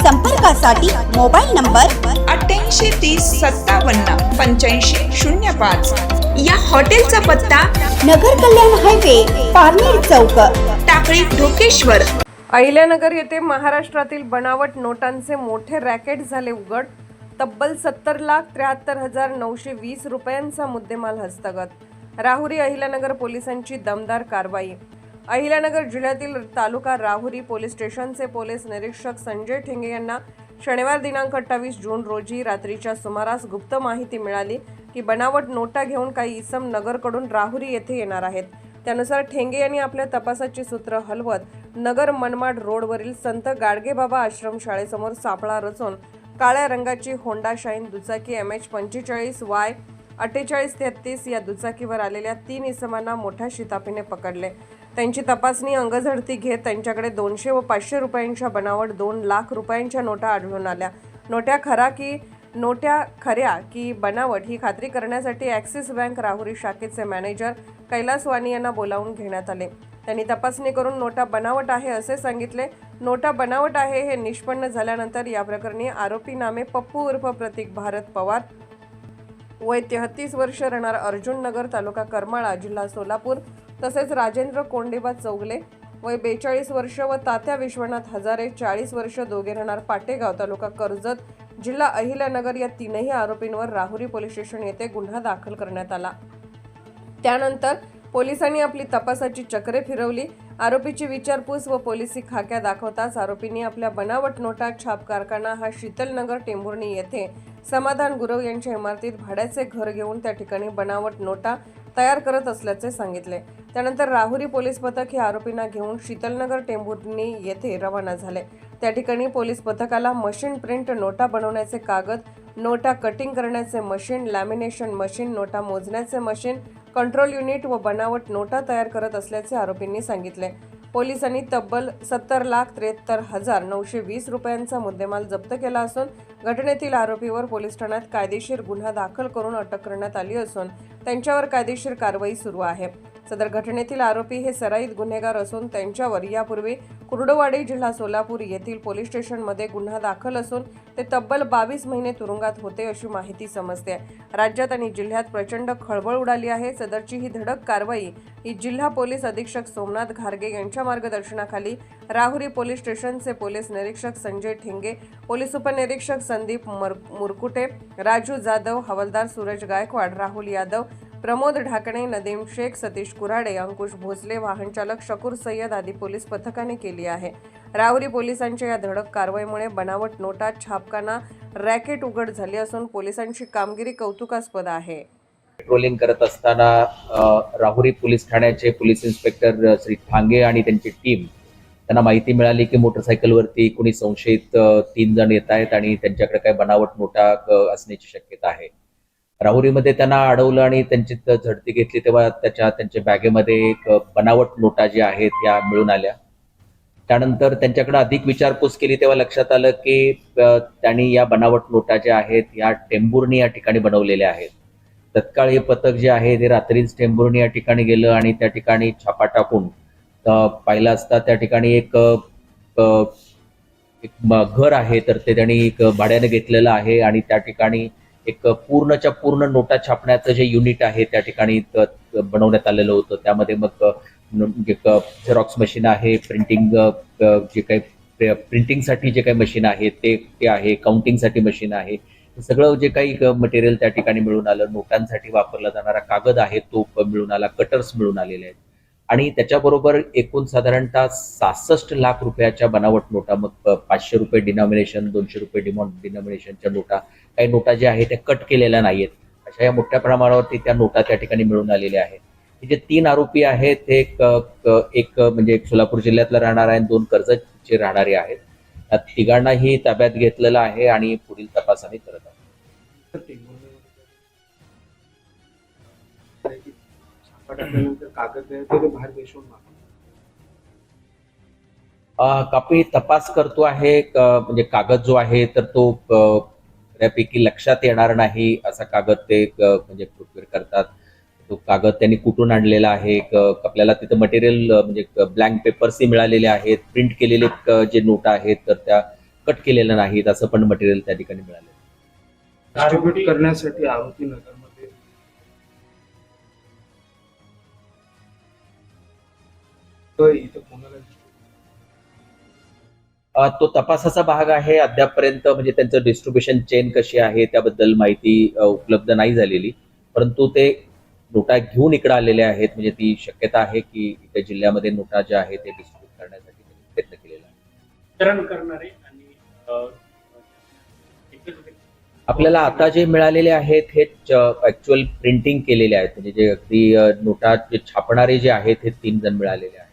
संपर्कासाठी mobile number अठ्ठ्याऐंशी तीस सत्तावन्न पंच्याऐंशी शून्य पाच. या हॉटेलचा पत्ता नगर कल्याण हायवे पारनेर चौक. टाकळी ढोकेश्वर. अहिल्यानगर येथे महाराष्ट्रातील बनावट नोटांचे मोठे रॅकेट झाले उघड. तब्बल सत्तर लाख त्र्याहत्तर हजार नऊशे वीस रुपयांचा मुद्देमाल हस्तगत. राहुरी अहिल्यानगर पोलिसांची दमदार कारवाई. अहिल्यानगर जिल्ह्यातील तालुका राहुरी पोलीस स्टेशनचे पोलीस निरीक्षक संजय ठेंगे यांना शनिवार दिनांक अठ्ठावीस जून रोजी रात्रीच्या सुमारास गुप्त माहिती मिळाली की बनावट नोटा घेऊन काही इसम नगरकडून राहुरी येथे येणार आहेत. त्यानुसार ठेंगे यांनी आपल्या तपासाची सूत्र हलवत नगर मनमाड रोडवरील संत गाडगेबाबा आश्रमशाळेसमोर सापळा रचून काळ्या रंगाची होंडा शाईन दुचाकी एम एच पंचेचाळीस वाय अठ्ठेचाळीस तेहतीस या दुचाकीवर आलेल्या तीन इसमांना मोठ्या शिताफीने पकडले. त्यांची तपासणी अंगझडती घेत त्यांच्याकडे दोनशे व पाचशे रुपयांच्या बनावट दोन लाख रुपयांच्या नोटा आढळून आल्या. नोट्या खरा की नोट्या खऱ्या की बनावट ही खात्री करण्यासाठी ॲक्सिस बँक राहुरी शाखेचे मॅनेजर कैलास वानी यांना बोलावून घेण्यात आले. त्यांनी तपासणी करून नोटा बनावट आहे असे सांगितले. नोटा बनावट आहे हे निष्पन्न झाल्यानंतर या प्रकरणी आरोपी नामे पप्पू उर्फ प्रतीक भारत पवार वय तेहतीस वर्ष राहणार अर्जुन नगर तालुका करमाळा जिल्हा सोलापूर तसेच राजेंद्र कोंडेबा चौगले. वय बेचाळीस वर्ष व तात्या विश्वनाथ हजारे चाळीस वर्ष दोघे राहणार पाटेगाव तालुका कर्जत जिल्हा अहिल्यानगर या तीनही आरोपींवर राहुरी पोलीस स्टेशन येथे गुन्हा दाखल करण्यात आला. त्यानंतर पोलिसांनी आपली तपासाची चक्रे फिरवली. आरोपीची विचारपूस व पोलिसी खाक्या दाखवताच आरोपींनी आपल्या बनावट नोटा छाप कारखाना हा शीतलनगर टेंभुर्णी येथे समाधान गुरव यांच्या इमारतीत भाड्याचे घर घेऊन त्या ठिकाणी बनावट नोटा तयार करत असल्याचे सांगितले. त्यानंतर राहुरी पोलीस पथक हे आरोपींना घेऊन शीतलनगर टेंभुर्णी येथे रवाना झाले. त्या ठिकाणी पोलीस पथकाला मशीन प्रिंट नोटा बनवण्याचे कागद नोटा कटिंग करण्याचे मशीन लॅमिनेशन मशीन नोटा मोजण्याचे मशीन कंट्रोल युनिट व बनावट नोटा तयार करत असल्याचे आरोपींनी सांगितले. पोलिसांनी तब्बल सत्तर लाख त्र्याहत्तर हजार नऊशे वीस रुपयांचा मुद्देमाल जप्त केला असून घटनेतील आरोपीवर पोलीस ठाण्यात कायदेशीर गुन्हा दाखल करून अटक करण्यात आली असून त्यांच्यावर कायदेशीर कारवाई सुरू आहे. सदर घटनेतील आरोपी हे सराईत गुन्हेगार असून त्यांच्यावर यापूर्वी कुर्डुवाडी जिल्हा सोलापूर येथील पोलीस स्टेशनमध्ये गुन्हा दाखल असून ते तब्बल बावीस महिने तुरुंगात होते अशी माहिती समजते. राज्यात आणि जिल्ह्यात प्रचंड खळबळ उडाली आहे. सदरची ही धडक कारवाई ही जिल्हा पोलीस अधीक्षक सोमनाथ घारगे यांच्या मार्गदर्शनाखाली राहुरी पोलीस स्टेशनचे पोलीस निरीक्षक संजय ठेंगे पोलीस उपनिरीक्षक संदीप मर मुरकुटे राजू जाधव हवालदार सूरज गायकवाड राहुल यादव प्रमोद ढाकणे नदीम शेख सतीश कुराडे अंकुश भोसले वाहनचालक शकूर सय्यद आदी पोलीस पथकाने केली आहे. राहुरी पोलिसांच्या या धडक कारवाईमुळे बनावट नोटा छापखाना रॅकेट उघड झाली असून पोलिसांची कामगिरी कौतुकास्पद आहे. पेट्रोलिंग करत असताना राहुरी पोलीस ठाण्याचे पोलीस इन्स्पेक्टर श्री ठांगे आणि त्यांची टीम त्यांना माहिती मिळाली की मोटरसायकलवरती कुणी संशयित तीन जण येत आहेत आणि त्यांच्याकडे काही बनावट नोटा असण्याची शक्यता आहे. राहुरीमध्ये त्यांना अडवलं आणि त्यांची झडती घेतली तेव्हा त्याच्या त्यांच्या बॅगेमध्ये एक बनावट नोटा ज्या आहेत त्या मिळून आल्या. त्यानंतर त्यांच्याकडे अधिक विचारपूस केली तेव्हा लक्षात आलं की त्यांनी या बनावट नोटा ज्या आहेत या टेंभुर्णी या ठिकाणी बनवलेल्या आहेत. तत्काळ हे पथक जे आहे ते रात्रीच टेंभुर्णी या ठिकाणी गेलं आणि त्या ठिकाणी छापा टाकून पाहिला पाहिलं असता त्या ठिकाणी एक एक घर आहे तर ते त्यांनी एक भाड्याने घेतलेलं आहे आणि त्या ठिकाणी एक पूर्णच्या पूर्ण नोटा छापण्याचं जे युनिट आहे त्या ठिकाणी बनवण्यात आलेलं होतं. त्यामध्ये मग एक झेरॉक्स मशीन आहे प्रिंटिंग जे काही प्रिंटिंगसाठी जे काही मशीन आहे ते ते आहे काउंटिंगसाठी मशीन आहे. सगळं जे काही मटेरियल त्या ठिकाणी मिळून आलं नोटांसाठी वापरला जाणारा कागद आहे तो मिळून आला कटर्स मिळून आलेले आहेत. आणि त्याच्याबरोबर एकूण साधारणतः सहासष्ट लाख रुपयाच्या बनावट नोटा मग पाचशे रुपये डिनॉमिनेशन दोनशे रुपये डिमॉ डिनॉमिनेशनच्या नोटा काही नोटा ज्या आहेत त्या कट केलेल्या नाहीत अशा या मोठ्या प्रमाणावरती त्या नोटा त्या ठिकाणी मिळून आलेल्या आहेत. जे तीन आरोपी आहेत ते एक म्हणजे एक सोलापूर जिल्ह्यातला राहणार आहे आणि दोन कर्जतचे राहणारे आहेत. तिघांनाही ताब्यात घेतलेलं आहे आणि पुढील तपास आम्ही करत आहोत. टाकल्यानंतर कागद आहे ते बाहेर देशून कापी तपास करतो आहे क- म्हणजे कागद जो आहे तर तो बऱ्यापैकी लक्षात येणार नाही असा कागद ते म्हणजे प्रिपेअर करतात. तो कागद त्यांनी कुठून आणलेला आहे क- आपल्याला तिथं मटेरियल म्हणजे ब्लँक पेपर्सही मिळालेले आहेत प्रिंट केलेले जे नोटा आहेत तर त्या कट केलेल्या नाहीत असं पण मटेरियल त्या ठिकाणी मिळालं डिस्ट्रीब्यूट करण्यासाठी आरोपी नगरमध्ये तर इथं कोणाला तो तपासाचा भाग आहे अद्यापपर्यंत म्हणजे त्यांचं डिस्ट्रीब्युशन चेन कशी आहे त्याबद्दल माहिती उपलब्ध नाही झालेली. परंतु ते नोटा घेऊन इकडे आलेले आहेत म्हणजे ती शक्यता आहे की इथे जिल्ह्यामध्ये नोटा ज्या आहेत ते डिस्ट्रीब्यूट करण्यासाठी त्यांनी प्रयत्न केलेला आहे. वितरण करणारे आणि अ, एकच व्यक्ती आपल्याला आता जे मिळालेले आहेत हे ऍक्च्युअल प्रिंटिंग केलेले आहेत. म्हणजे जे अगदी अ, नोटा जे छापणारे जे आहेत हे तीन जण मिळालेले आहेत.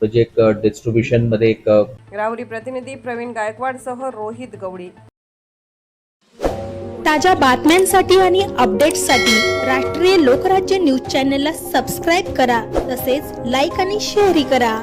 म्हणजे एक डिस्ट्रीब्युशनमध्ये एक राहुरी प्रतिनिधी प्रवीण गायकवाडसह रोहित गवळी. ताज्या बातम्यांसाठी आणि अपडेट्ससाठी राष्ट्रीय लोकराज्य न्यूज चॅनलला सबस्क्राईब करा. तसेच लाईक आणि शेअरही करा.